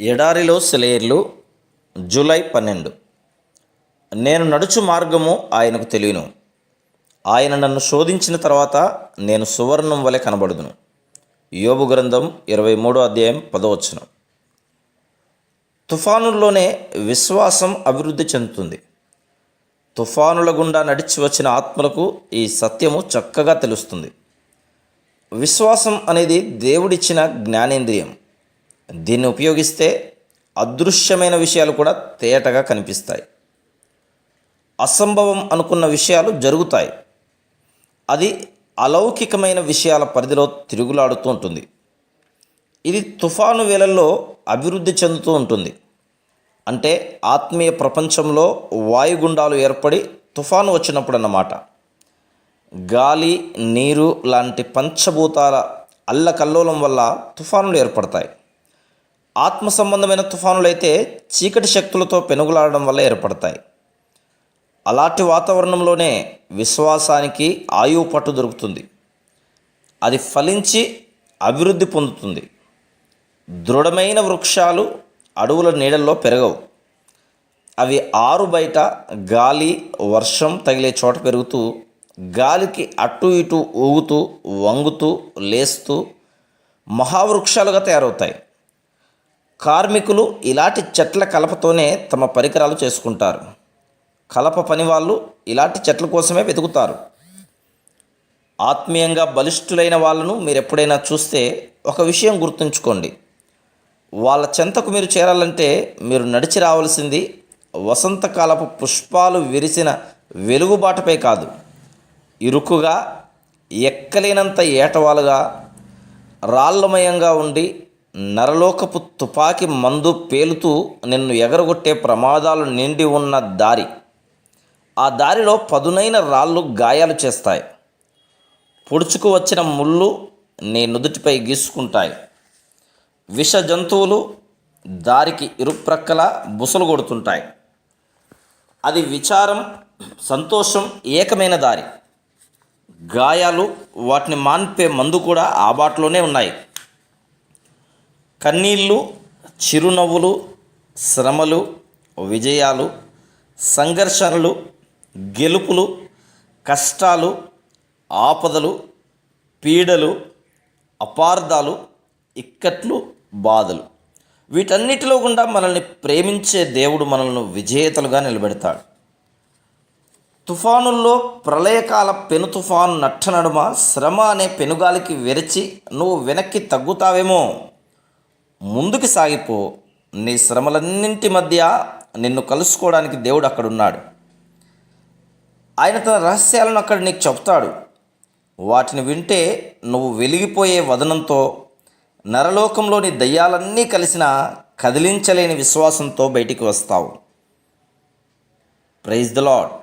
ఎడారిలో సెలయేర్లు జూలై పన్నెండు. నేను నడుచు మార్గము ఆయనకు తెలియను. ఆయన నన్ను శోధించిన తర్వాత నేను సువర్ణం వలె కనబడుదును. యోబు గ్రంథం ఇరవై మూడో అధ్యాయం పదవచ్చును తుఫానుల్లోనే విశ్వాసం అభివృద్ధి చెందుతుంది. తుఫానుల గుండా నడిచి వచ్చిన ఆత్మలకు ఈ సత్యము చక్కగా తెలుస్తుంది. విశ్వాసం అనేది దేవుడిచ్చిన జ్ఞానేంద్రియం. దీన్ని ఉపయోగిస్తే అదృశ్యమైన విషయాలు కూడా తేటగా కనిపిస్తాయి. అసంభవం అనుకున్న విషయాలు జరుగుతాయి. అది అలౌకికమైన విషయాల పరిధిలో తిరుగులాడుతూ ఉంటుంది. ఇది తుఫాను వేళల్లో అభివృద్ధి చెందుతూ ఉంటుంది. అంటే ఆత్మీయ ప్రపంచంలో వాయుగుండాలు ఏర్పడి తుఫాను వచ్చినప్పుడు అన్నమాట గాలి నీరు లాంటి పంచభూతాల అల్లకల్లోలం వల్ల తుఫానులు ఏర్పడతాయి. ఆత్మ సంబంధమైన తుఫానులైతే చీకటి శక్తులతో పెనుగులాడడం వల్ల ఏర్పడతాయి. అలాంటి వాతావరణంలోనే విశ్వాసానికి ఆయువు పట్టు దొరుకుతుంది. అది ఫలించి అభివృద్ధి పొందుతుంది. దృఢమైన వృక్షాలు అడవుల నీడల్లో పెరగవు. అవి ఆరు బయట గాలి వర్షం తగిలే చోట పెరుగుతూ గాలికి అటు ఇటు ఊగుతూ వంగుతూ లేస్తూ మహావృక్షాలుగా తయారవుతాయి. కార్మికులు ఇలాంటి చెట్ల కలపతోనే తమ పరికరాలు చేసుకుంటారు. కలప పని వాళ్ళు ఇలాంటి చెట్ల కోసమే వెతుకుతారు. ఆత్మీయంగా బలిష్ఠులైన వాళ్ళను మీరు ఎప్పుడైనా చూస్తే ఒక విషయం గుర్తుంచుకోండి. వాళ్ళ చెంతకు మీరు చేరాలంటే మీరు నడిచి రావాల్సింది వసంతకాలపు పుష్పాలు విరిసిన వెలుగుబాటపై కాదు. ఇరుకుగా ఎక్కలేనంత ఏటవాలుగా రాళ్ళమయంగా ఉండి నరలోకపు తుపాకి మందు పేలుతూ నిన్ను ఎగరగొట్టే ప్రమాదాలు నిండి ఉన్న దారి. ఆ దారిలో పదునైన రాళ్ళు గాయాలు చేస్తాయి. పొడుచుకు వచ్చిన ముళ్ళు నీ నుదుటిపై గీసుకుంటాయి. విష జంతువులు దారికి ఇరుప్రక్కల బుసలు కొడుతుంటాయి. అది విచారం సంతోషం ఏకమైన దారి. గాయాలు వాటిని మాన్పే మందు కూడా ఆ బాటలోనే ఉన్నాయి. కన్నీళ్ళు చిరునవ్వులు శ్రమలు విజయాలు సంఘర్షణలు గెలుపులు కష్టాలు ఆపదలు పీడలు అపార్థాలు ఇక్కట్లు బాధలు. వీటన్నిటిలో గుండా మనల్ని ప్రేమించే దేవుడు మనల్ని విజేతలుగా నిలబెడతాడు. తుఫానుల్లో ప్రళయకాల పెను తుఫాను నట్ట నడుమ శ్రమ అనే పెనుగాలికి వెరచి నువ్వు వెనక్కి తగ్గుతావేమో? ముందుకు సాగిపో. నీ శ్రమలన్నింటి మధ్య నిన్ను కలుసుకోవడానికి దేవుడు అక్కడున్నాడు. ఆయన తన రహస్యాలను అక్కడ నీకు చెప్తాడు. వాటిని వింటే నువ్వు వెలిగిపోయే వదనంతో నరలోకంలోని దయ్యాలన్నీ కలిసిన కదిలించలేని విశ్వాసంతో బయటికి వస్తావు. Praise the lord